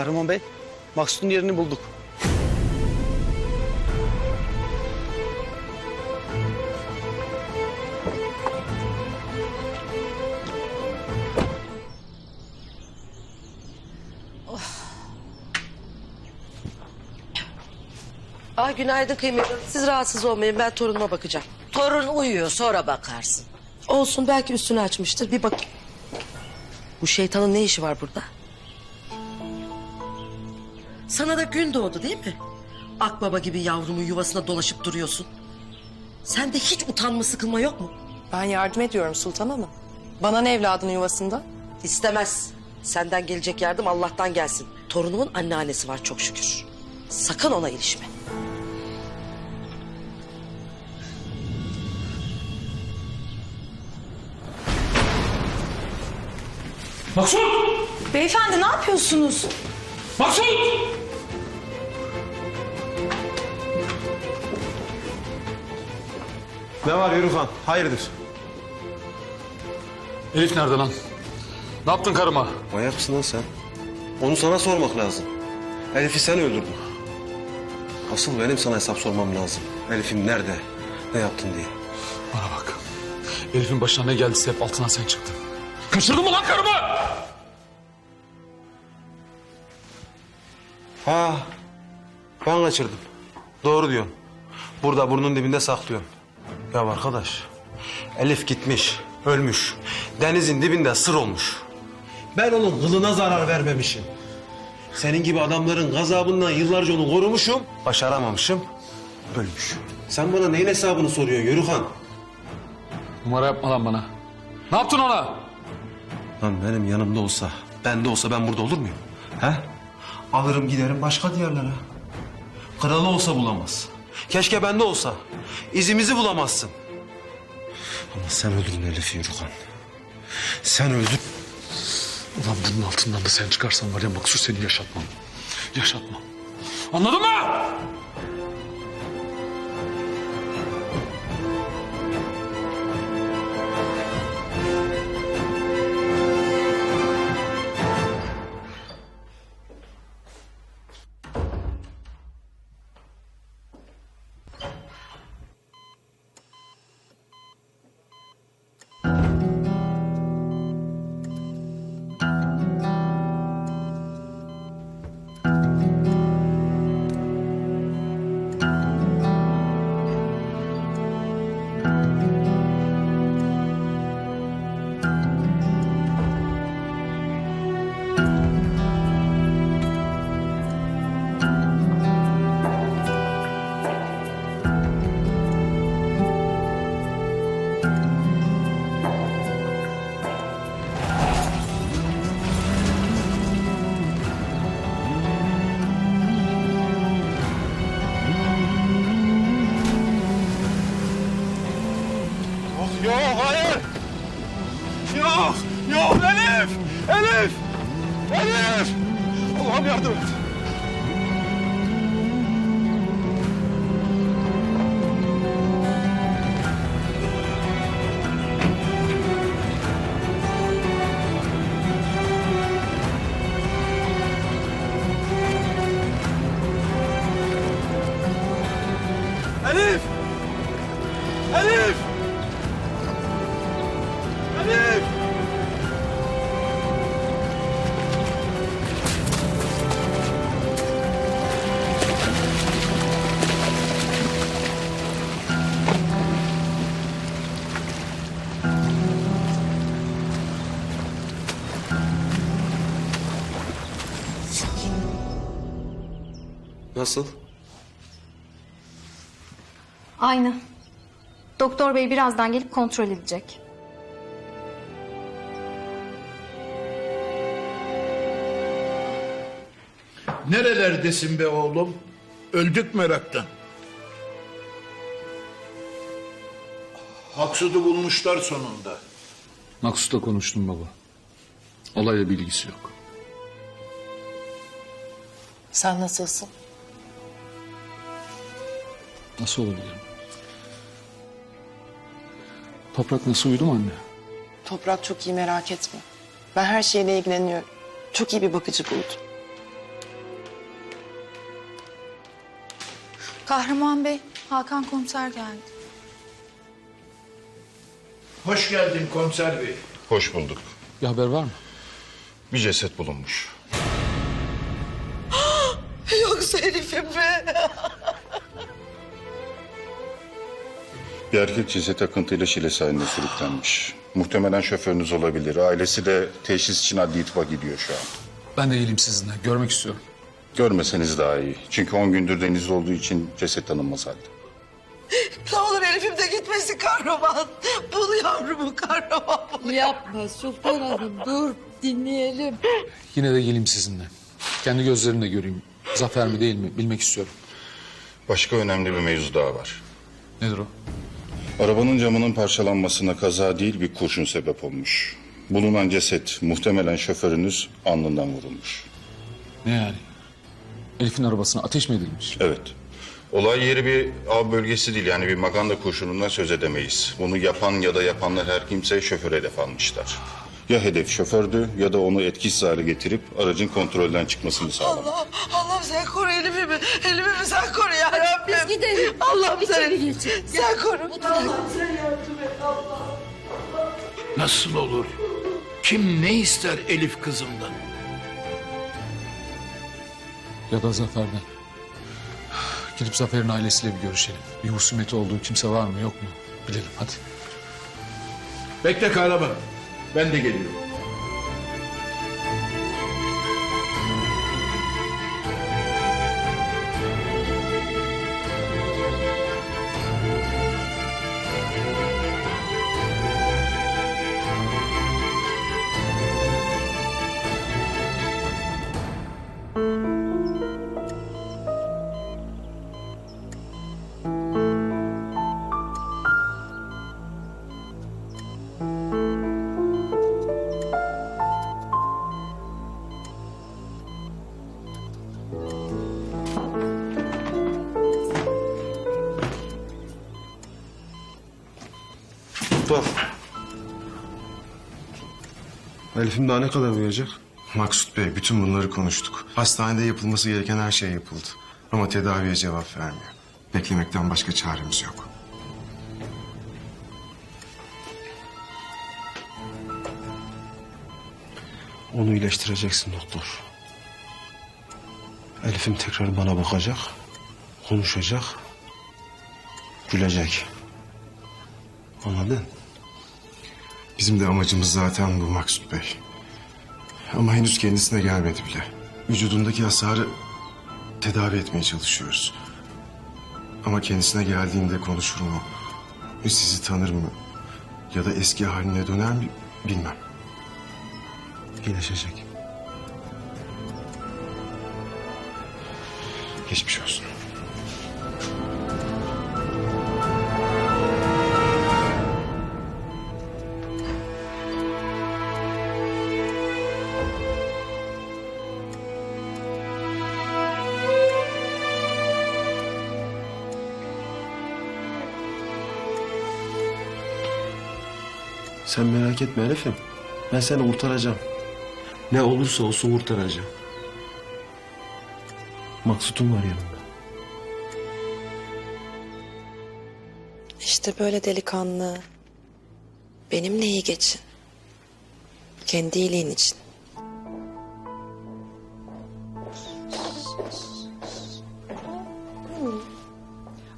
Kahraman Bey, Maksut'un yerini bulduk. Ay günaydın kıymetli. Siz rahatsız olmayın ben torunuma bakacağım. Torun uyuyor sonra bakarsın. Olsun belki üstünü açmıştır bir bakayım. Bu şeytanın ne işi var burada? Sana da gün doğdu değil mi? Akbaba gibi yavrumun yuvasına dolaşıp duruyorsun. Sende hiç utanma sıkılma yok mu? Ben yardım ediyorum Sultan Hanım. Bana ne evladının yuvasında? İstemez. Senden gelecek yardım Allah'tan gelsin. Torunumun anneannesi var çok şükür. Sakın ona ilişme. Maksut! Beyefendi ne yapıyorsunuz? Maksut! Ne var Yürükan? Hayırdır? Elif nerede lan? Ne yaptın karıma? Manyak mısın lan sen? Onu sana sormak lazım. Elif'i sen öldürdün. Asıl benim sana hesap sormam lazım. Elif'im nerede? Ne yaptın diye. Bana bak. Elif'in başına ne geldiyse hep altına sen çıktın. Kaçırdın mı lan karımı? Ha, ben kaçırdım. Doğru diyorsun. Burada burnun dibinde saklıyorum. Ya arkadaş, Elif gitmiş, ölmüş. Denizin dibinde sır olmuş. Ben onun kılına zarar vermemişim. Senin gibi adamların gazabından yıllarca onu korumuşum, başaramamışım, ölmüş. Sen bana neyin hesabını soruyorsun Yörükan? Numara yapma lan bana. Ne yaptın ona? Lan benim yanımda olsa, bende olsa ben burada olur muyum? He? Alırım giderim başka diyarlara. Kralı olsa bulamaz. Keşke bende olsa. İzimizi bulamazsın. Ama sen öldürdün Elif'i Yürükan. Sen öldün. Ulan bunun altından da sen çıkarsan var ya Maksut seni yaşatmam. Yaşatmam. Anladın mı? Aynı. Doktor bey birazdan gelip kontrol edecek. Nerelerdesin be oğlum? Öldük meraktan. Maksud'u bulmuşlar sonunda. Maksut'la konuştum baba. Olayla bilgisi yok. Sen nasılsın? Nasıl olabilir? Toprak nasıl uyudu mu anne? Toprak çok iyi merak etme. Ben her şeyle ilgileniyorum. Çok iyi bir bakıcı buldum. Kahraman Bey, Hakan komiser geldi. Hoş geldin komiser bey. Hoş bulduk. Bir haber var mı? Bir ceset bulunmuş. Yoksa herifim be. Bir erkek ceset akıntıyla Şile sahiline sürüklenmiş. Muhtemelen şoförünüz olabilir. Ailesi de teşhis için adli itiba gidiyor şu an. Ben de geleyim sizinle. Görmek istiyorum. Görmeseniz daha iyi. Çünkü 10 gündür denizde olduğu için ceset tanınmaz halde. Ne olur Elif'im de gitmesin kahraman. Bul yavrumu kahraman bul. Yapma Sultan Hanım dur dinleyelim. Yine de geleyim sizinle. Kendi gözlerimle göreyim. Zafer mi değil mi bilmek istiyorum. Başka önemli bir mevzu daha var. Nedir o? Arabanın camının parçalanmasına kaza değil bir kurşun sebep olmuş. Bulunan ceset muhtemelen şoförünüz alnından vurulmuş. Ne yani? Elif'in arabasına ateş mi edilmiş? Evet. Olay yeri bir av bölgesi değil yani bir maganda kurşunundan söz edemeyiz. Bunu yapan ya da yapanlar her kimse şoföre hedef almışlar. Ya hedef şofördü ya da onu etkisiz hale getirip aracın kontrolden çıkmasını sağlamak. Allah, Allah'ım sen koru Elif'imi. Elif'imi sen koru ya Rabbim. Biz gidelim. Allah'ım sen, sen koru. Allah'ım sen yardım et Allah. Nasıl olur? Kim ne ister Elif kızımdan? Ya da Zafer'den. Gidip Zafer'in ailesiyle bir görüşelim. Bir husumeti olduğu kimse var mı yok mu? Bilelim hadi. Bekle kahraman. Ben de geliyorum. Elif'im daha ne kadar uyuyacak? Maksut Bey, bütün bunları konuştuk. Hastanede yapılması gereken her şey yapıldı. Ama tedaviye cevap vermiyor. Beklemekten başka çaremiz yok. Onu iyileştireceksin doktor. Elif'im tekrar bana bakacak, konuşacak, gülecek. Anladın? Bizim de amacımız zaten bu Maksut Bey. Ama henüz kendisine gelmedi bile. Vücudundaki hasarı tedavi etmeye çalışıyoruz. Ama kendisine geldiğinde konuşur mu? Sizi tanır mı? Ya da eski haline döner mi? Bilmem. İyileşecek. Geçmiş olsun. Sen merak etme Elif'im. Ben seni kurtaracağım. Ne olursa olsun kurtaracağım. Maksut'um var yanımda. İşte böyle delikanlı. Benimle iyi geçin. Kendi iyiliğin için.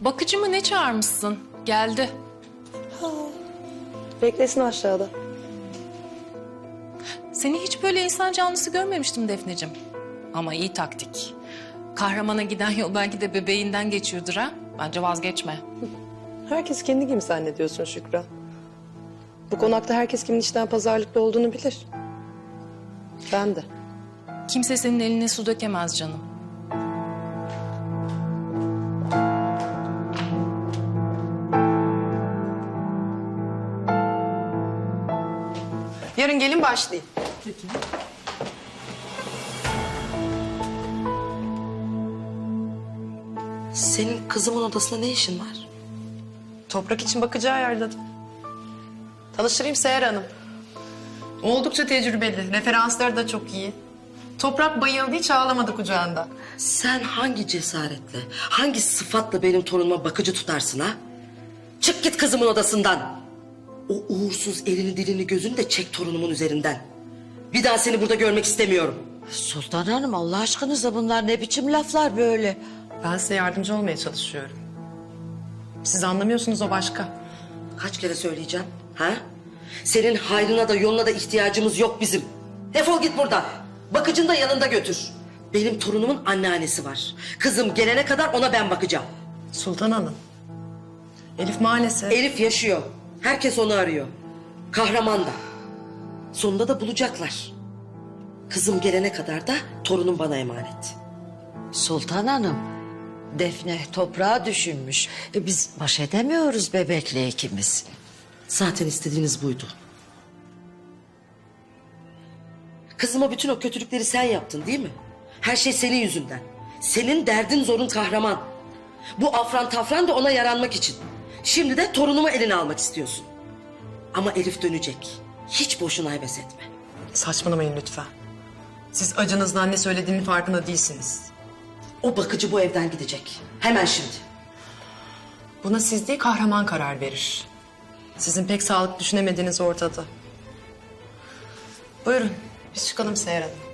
Bakıcı mı ne çağırmışsın? Geldi. Beklesin aşağıda. Seni hiç böyle insan canlısı görmemiştim Defneciğim. Ama iyi taktik. Kahramana giden yol belki de bebeğinden geçiyordur ha. Bence vazgeçme. Herkes kendi gibi zannediyorsun Şükran. Bu konakta herkes kimin içten pazarlıklı olduğunu bilir. Ben de. Kimse senin eline su dökemez canım. Yarın gelin başlayın. Senin kızımın odasında ne işin var? Toprak için bakıcı ayarladım. Tanıştırayım Seher Hanım. Oldukça tecrübeli. Referansları da çok iyi. Toprak bayıldı hiç ağlamadı kucağında. Sen hangi cesaretle, hangi sıfatla benim torunuma bakıcı tutarsın ha? Çık git kızımın odasından. O uğursuz elini dilini gözünü de çek torunumun üzerinden. Bir daha seni burada görmek istemiyorum. Sultan Hanım Allah aşkınıza bunlar ne biçim laflar böyle? Ben size yardımcı olmaya çalışıyorum. Siz anlamıyorsunuz o başka. Kaç kere söyleyeceğim ha? Senin hayrına da yoluna da ihtiyacımız yok bizim. Defol git buradan. Bakıcını da yanında götür. Benim torunumun anneannesi var. Kızım gelene kadar ona ben bakacağım. Sultan Hanım. Elif maalesef. Elif yaşıyor. Herkes onu arıyor. Kahraman da. Sonunda da bulacaklar. Kızım gelene kadar da torunum bana emanet. Sultan Hanım, Defne toprağa düşünmüş. E, biz baş edemiyoruz bebekle ikimiz. Zaten istediğiniz buydu. Kızıma bütün o kötülükleri sen yaptın değil mi? Her şey senin yüzünden. Senin derdin zorun kahraman. Bu afran tafran da ona yaranmak için. Şimdi de torunumu eline almak istiyorsun. Ama Elif dönecek. Hiç boşuna heves etme. Saçmalamayın lütfen. Siz acınızdan ne söylediğinin farkında değilsiniz. O bakıcı bu evden gidecek. Hemen şimdi. Buna siz değil kahraman karar verir. Sizin pek sağlıklı düşünemediğiniz ortada. Buyurun biz çıkalım Seher Hanım.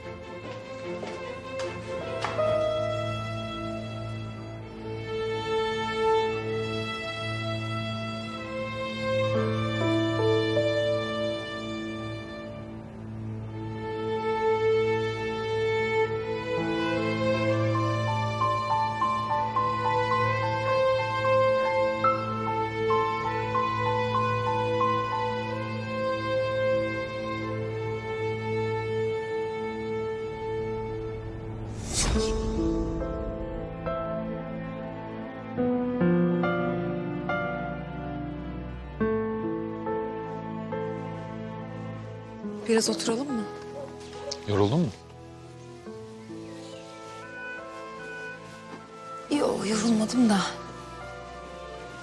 Biraz oturalım mı? Yoruldun mu? Yok yorulmadım da.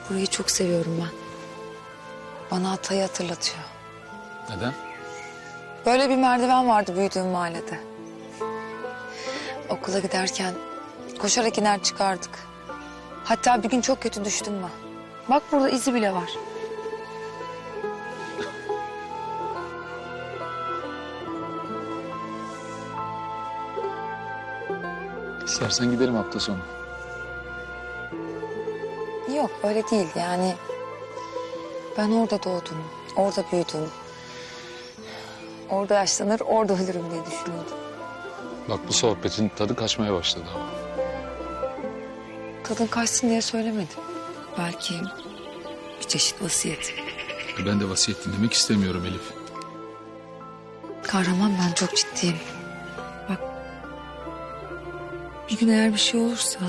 Burayı çok seviyorum ben. Bana Atay'ı hatırlatıyor. Neden? Böyle bir merdiven vardı büyüdüğüm mahallede. Okula giderken koşarak iner çıkardık. Hatta bir gün çok kötü düştüm ben. Bak burada izi bile var. İstersen gidelim hafta sonu. Yok öyle değil yani. Ben orada doğdum, orada büyüdüm. Orada yaşlanır, orada ölürüm diye düşünüyordum. Bak bu sohbetin tadı kaçmaya başladı ama. Tadın kaçsın diye söylemedim. Belki bir çeşit vasiyet. Ben de vasiyet dinlemek istemiyorum Elif. Kahraman ben çok ciddiyim. Bir gün eğer bir şey olursa...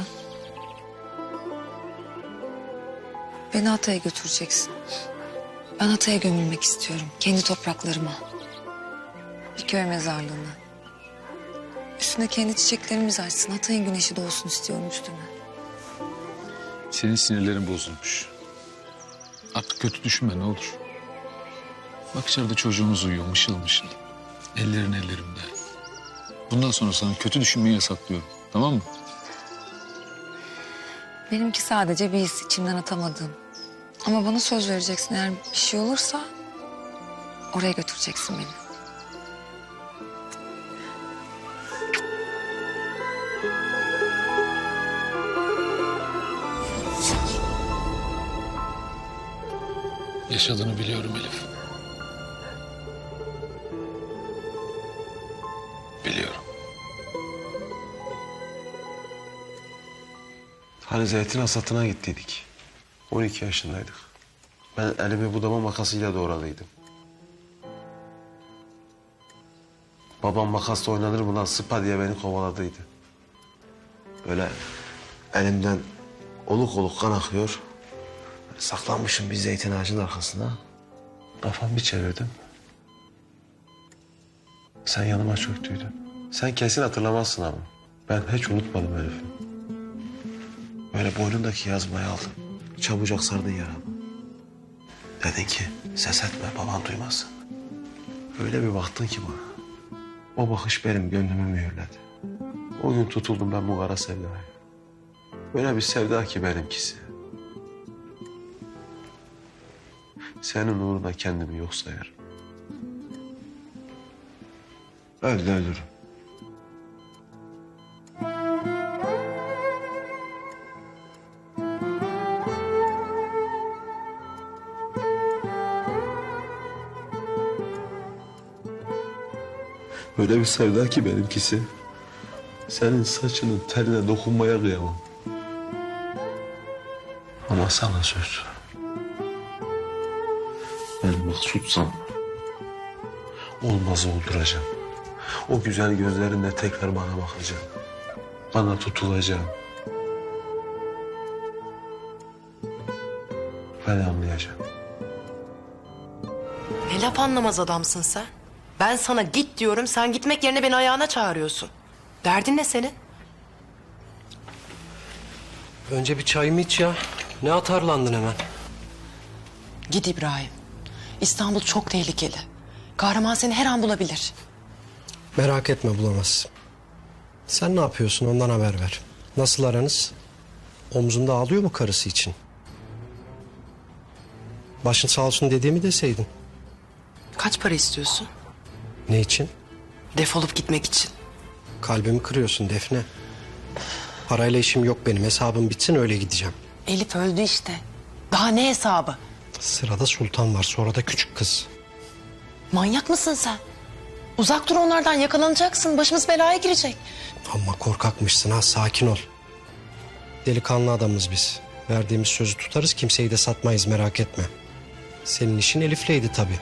Beni Hatay'a götüreceksin. Ben Hatay'a gömülmek istiyorum. Kendi topraklarıma. Bir köy mezarlığına. Üstüne kendi çiçeklerimiz açsın. Hatay'ın güneşi doğsun istiyorum üstüne. Senin sinirlerin bozulmuş. Artık kötü düşünme ne olur. Bak içeride çocuğumuz uyuyor mışıl mışıl. Ellerin ellerimde. Bundan sonra sana kötü düşünmeyi yasaklıyorum. Tamam mı? Benimki sadece bir his içimden atamadığım. Ama bana söz vereceksin eğer bir şey olursa oraya götüreceksin beni. Yaşadığını biliyorum Elif. Hani zeytin hasatına gittiydik. 12 yaşındaydık. Ben elimi budama makasıyla doğradıydım. Babam makasla oynanır mı lan sıpa diye beni kovaladıydı. Böyle elimden oluk oluk kan akıyor. Saklanmışım bir zeytin ağacının arkasına. Kafamı bir çevirdim. Sen yanıma çöktüydün. Sen kesin hatırlamazsın ama. Ben hiç unutmadım Elif'im. Böyle boynundaki yazmayı aldım. Çabucak sardın yaramı. Dedin ki ses etme baban duymasın. Öyle bir baktın ki bana. O bakış benim gönlümü mühürledi. O gün tutuldum ben bu kara sevdaya. Böyle bir sevda ki benimkisi. Senin uğruna kendimi yok sayarım. Öl de Öyle bir sevda ki benimkisi. Senin saçının teline dokunmaya kıyamam. Ama sana söz. Ben mahsutsam olmazı olduracağım. O güzel gözlerinle tekrar bana bakacağım. Bana tutulacağım. Ben anlayacağım. Ne laf anlamaz adamsın sen. Ben sana git diyorum, sen gitmek yerine beni ayağına çağırıyorsun. Derdin ne senin? Önce bir çayımı iç ya. Ne atarlandın hemen? Git İbrahim. İstanbul çok tehlikeli. Kahraman seni her an bulabilir. Merak etme bulamaz. Sen ne yapıyorsun ondan haber ver. Nasıl aranız? Omzunda ağlıyor mu karısı için? Başın sağ olsun dediğimi deseydin. Kaç para istiyorsun? Ne için? Defolup gitmek için. Kalbimi kırıyorsun Defne. Parayla işim yok benim. Hesabım bitsin öyle gideceğim. Elif öldü işte. Daha ne hesabı? Sırada sultan var sonra da küçük kız. Manyak mısın sen? Uzak dur onlardan yakalanacaksın. Başımız belaya girecek. Ama korkakmışsın ha sakin ol. Delikanlı adamız biz. Verdiğimiz sözü tutarız kimseyi de satmayız merak etme. Senin işin Elif'leydi tabii.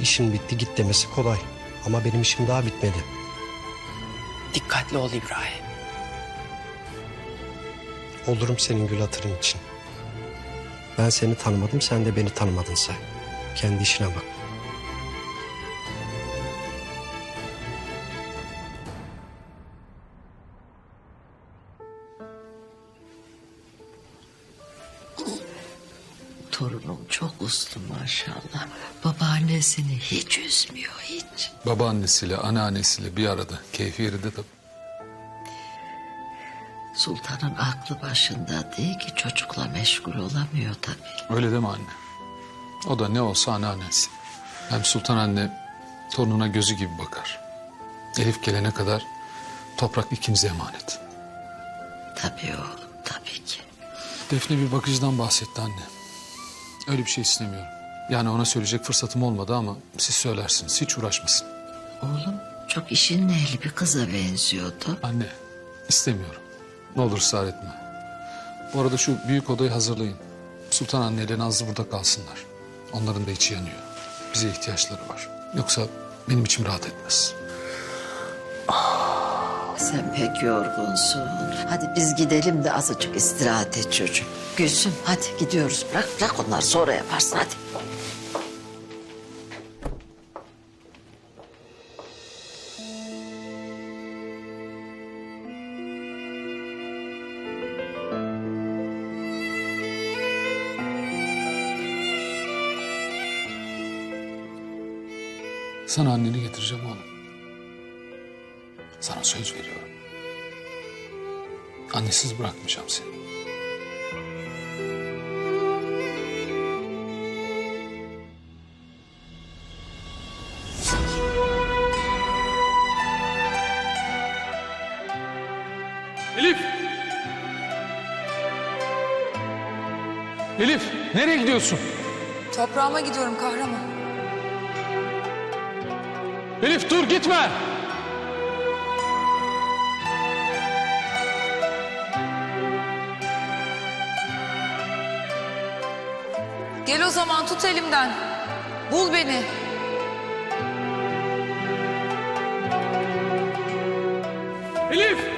İşin bitti git demesi kolay. Ama benim işim daha bitmedi. Dikkatli ol İbrahim. Olurum senin gül hatırın için. Ben seni tanımadım sen de beni tanımadın say. Kendi işine bak. Uslu maşallah. Babaannesini hiç üzmüyor hiç. Babaannesiyle, anneannesiyle bir arada. Keyfi yerinde tabii. Sultanın aklı başında değil ki çocukla meşgul olamıyor tabii. Öyle deme anne. O da ne olsa anneannesi. Hem Sultan anne torununa gözü gibi bakar. Elif gelene kadar toprak ikimize emanet. Tabii oğlum tabii ki. Defne bir bakıcıdan bahsetti anne. Öyle bir şey istemiyorum. Yani ona söyleyecek fırsatım olmadı ama siz söylersiniz. Hiç uğraşmasın. Oğlum çok işin ehli bir kıza benziyordu. Anne istemiyorum. Ne olur ısrar etme. Bu arada şu büyük odayı hazırlayın. Sultan anneyle Nazlı burada kalsınlar. Onların da içi yanıyor. Bize ihtiyaçları var. Yoksa benim içim rahat etmez. Sen pek yorgunsun. Hadi biz gidelim de azıcık istirahat et çocuğum. Gülsüm hadi gidiyoruz. Bırak bırak onları sonra yaparsın hadi. Sana anneni getireceğim oğlum. Sana söz veriyorum. Annesiz bırakmayacağım seni. Elif! Elif, nereye gidiyorsun? Toprağıma gidiyorum kahraman. Elif dur gitme! Gel o zaman tut elimden. Bul beni. Elif!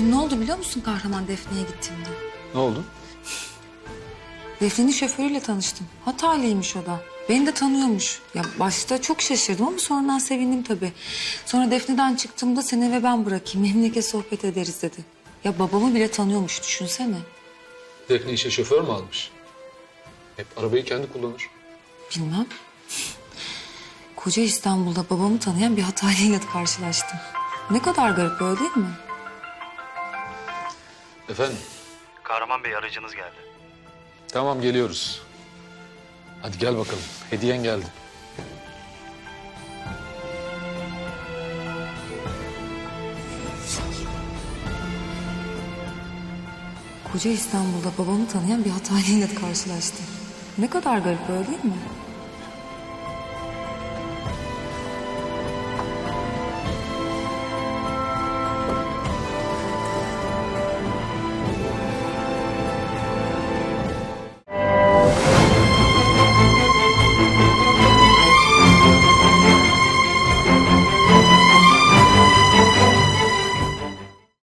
Dün ne oldu biliyor musun kahraman Defne'ye gittiğimde? Ne oldu? Defne'nin şoförüyle tanıştım. Hataylıymış o da. Beni de tanıyormuş. Ya başta çok şaşırdım ama sonradan sevindim tabii. Sonra Defne'den çıktığımda seni eve ben bırakayım. Memleket sohbet ederiz dedi. Ya babamı bile tanıyormuş düşünsene. Defne işe şoför mü almış? Hep arabayı kendi kullanır. Bilmem. Koca İstanbul'da babamı tanıyan bir hataylıyla karşılaştım. Ne kadar garip öyle değil mi? Efendim? Kahraman Bey aracınız geldi. Tamam geliyoruz. Hadi gel bakalım. Hediyen geldi. Koca İstanbul'da babamı tanıyan bir hataylıyla karşılaştım. Ne kadar garip öyle değil mi?